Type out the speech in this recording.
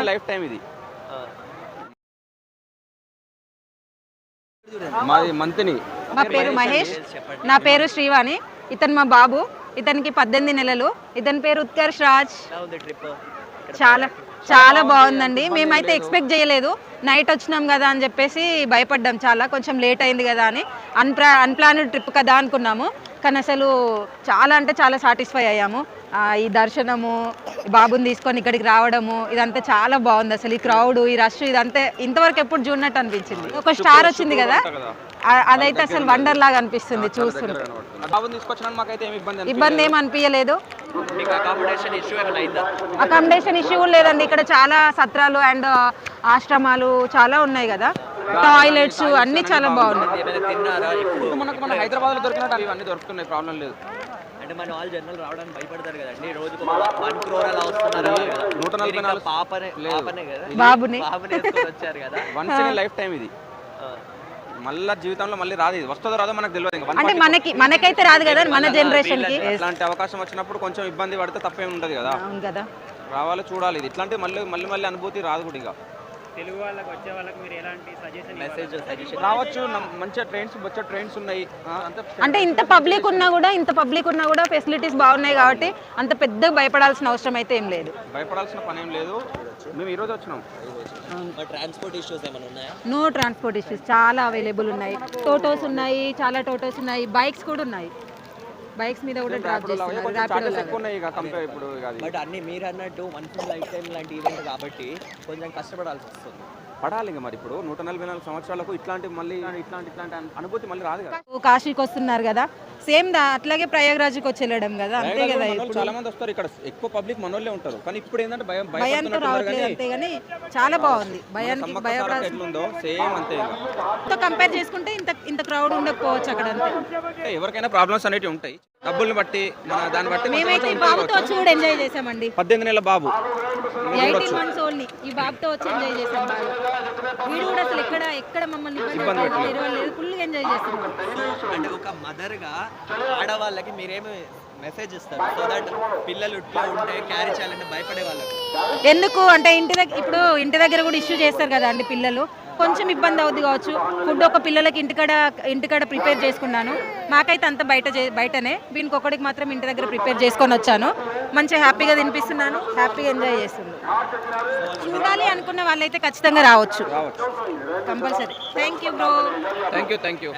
Life time ఇది. మాది మంత్ని. మా పేరు మహేష్. నా పేరు శ్రీవాణి. ఇతను మా బాబు. ఇతనికి పద్దెనిమిది నెలలు. ఇతని పేరు ఉత్కర్ష్ రాజ్ చాలా చాలా బాగుందండి. మేమైతే ఎక్స్పెక్ట్ చేయలేదు. నైట్ వచ్చినాం కదా అని చెప్పేసి భయపడ్డాం చాలా. కొంచెం లేట్ అయింది కదా అని. అన్ప్లా అన్ప్లాన్డ్ ట్రిప్ కదా అనుకున్నాము. కానీ అసలు చాలా అంటే చాలా సాటిస్ఫై అయ్యాము. ఆ, ఈ దర్శనము బాబుని తీసుకొని ఇక్కడికి రావడము ఇదంతా చాలా బాగుంది అసలు. ఈ క్రౌడ్ ఈ రష్ ఇదంతా ఇంతవరకు ఎప్పుడు చూడనట్టు అనిపించింది? ఒక స్టార్ వచ్చింది కదా? అదైతే అసలు వండర్ లాగా అనిపిస్తుంది చూస్తుంటే. బాబుని తీసుకొచ్చినా మాకైతే ఏమి ఇబ్బంది ఏం అనిపించలేదు మీకు అకామిడేషన్ ఇష్యూ ఏమైనా అయిందా? అకామిడేషన్ ఇష్యూ లేదండి. ఇక్కడ చాలా సత్రాలు అండ్ ఆశ్రమాలు చాలా ఉన్నాయి కదా. టాయిలెట్స్ అన్ని చాలా బాగున్నాయి. హైదరాబాద్లో దొరికినట్టు అవి అన్ని దొరుకుతున్నాయి. ప్రాబ్లం లేదు. అంటే మన వాళ్ళు జనరల్ రావడానికి భయపడతారు కదండి. రోజుకు వన్ క్రోర్ అలా వస్తున్నారు కదా. నూట నలభై నాలుగు- పాపనే. పాపనే కదా? బాబుని. వచ్చారు కదా? వన్స్ ఇన్ లైఫ్ టైం ఇది. మళ్ళా జీవితంలో మళ్ళీ రాదు ఇది. వస్తుందో రాదో మనకు తెలియదు ఇంకా. అంటే మనకి మనకైతే రాదు కదా మన జనరేషన్కి? ఇట్లాంటి అవకాశం వచ్చినప్పుడు కొంచెం ఇబ్బంది పడితే తప్పేమి ఉండదు కదా. కదా. రావాలి చూడాలి. ఇది ఇట్లాంటి మళ్ళీ మళ్ళీ మళ్ళీ అనుభూతి రాదు కూడా ఇక. తెలుగు వాళ్ళకి వచ్చే వాళ్ళకి మీరు ఎలాంటి సజెషన్ మెసేజ్ సజెషన్ రావచ్చు మంచిగా ట్రైన్స్ వచ్చే ట్రైన్స్ ఉన్నాయి. అంటే ఇంత పబ్లిక్ ఉన్నా కూడా ఇంత పబ్లిక్ ఉన్నా కూడా ఫెసిలిటీస్ బాగున్నాయి కాబట్టి అంత పెద్ద భయపడాల్సిన అవసరం అయితే ఏం లేదు. భయపడాల్సిన పని ఏం లేదు. మేము ఈరోజు వచ్చినాం. ట్రాన్స్పోర్ట్ ఇష్యూస్ ఏమైనా ఉన్నాయా? నో ట్రాన్స్పోర్ట్ ఇష్యూస్ చాలా అవైలబుల్ ఉన్నాయి. టోటోస్ ఉన్నాయి చాలా టోటోస్ ఉన్నాయి. బైక్స్ కూడా ఉన్నాయి. బైక్స్ మీద కూడా డ్రాప్ చేస్తున్నారు ర్యాపిడో ఇప్పుడు బట్ అన్ని మీరు అన్నట్టు వన్ ఫుల్ లైఫ్ టైం లాంటి ఈవెంట్ కాబట్టి కొంచెం కష్టపడాల్సి వస్తుంది. పడాలి ఇంకా మరి ఇప్పుడు నూట నలభై నాలుగు సంవత్సరాలకు ఇట్లాంటి మళ్ళీ ఇట్లాంటి ఇట్లాంటి అను- అనుభూతి మళ్ళీ రాదు కదా. కాశీకి వస్తున్నారు కదా సేమ్ దా అట్లాగే ప్రయాగరాజ్కి వచ్చి వెళ్ళడం కదా అంతే కదా చాలా మంది వస్తారు ఇక్కడ ఎక్కువ పబ్లిక్ మనోళ్ళే ఉంటారు. కానీ ఇప్పుడు ఏంటంటే భయం భయంతో రావట్లేదు అంతే కానీ చాలా బాగుంది. భయానికి ఎట్లుందో సేమ్ అంతే ఇక. కంపేర్ చేసుకుంటే ఇంత ఇంత క్రౌడ్ ఉండకపోవచ్చు అక్కడ అంతే. ఎవరికైనా ప్రాబ్లమ్స్ అనేవి ఉంటాయి. డబ్బుల్ని బట్టి మన దాన్ని బట్టి మేమైతే ఈ బాబుతో వచ్చి కూడా ఎంజాయ్ చేసామండి పద్దెనిమిది నెలల బాబు. ఎయిటీన్ మంత్స్ ఓన్లీ ఈ బాబుతో వచ్చి ఎంజాయ్ చేసాం బాగా వీడు కూడా అసలు ఎక్కడ ఎక్కడ మమ్మల్ని ఇబ్బంది పెట్టలేదు. లేదు ఫుల్గా ఎంజాయ్ అంటే ఒక మదర్గా ఆడవాళ్ళకి మీరేమి మెసేజ్ ఇస్తారు? సో దట్ పిల్లలు ఇట్లా ఉంటే క్యారీ చేయాలంటే భయపడే వాళ్ళకి. ఎందుకు? అంటే ఇంటి దగ్గర ఇప్పుడు ఇంటి దగ్గర కూడా ఇష్యూ చేస్తారు కదా అండి పిల్లలు. కొంచెం ఇబ్బంది అవుద్ది కావచ్చు. ఫుడ్ ఒక పిల్లలకి ఇంటికాడ ఇంటికాడ ప్రిపేర్ చేసుకున్నాను. మాకైతే అంత బయట బయటనే. వీనికి ఒకటికి మాత్రం ఇంటి దగ్గర ప్రిపేర్ చేసుకొని వచ్చాను. మంచిగా హ్యాపీగా తినిపిస్తున్నాను. హ్యాపీగా ఎంజాయ్ చేస్తున్నాను. చూడాలి అనుకున్న వాళ్ళైతే ఖచ్చితంగా రావచ్చు. Compulsory. Thank you bro. Thank you thank you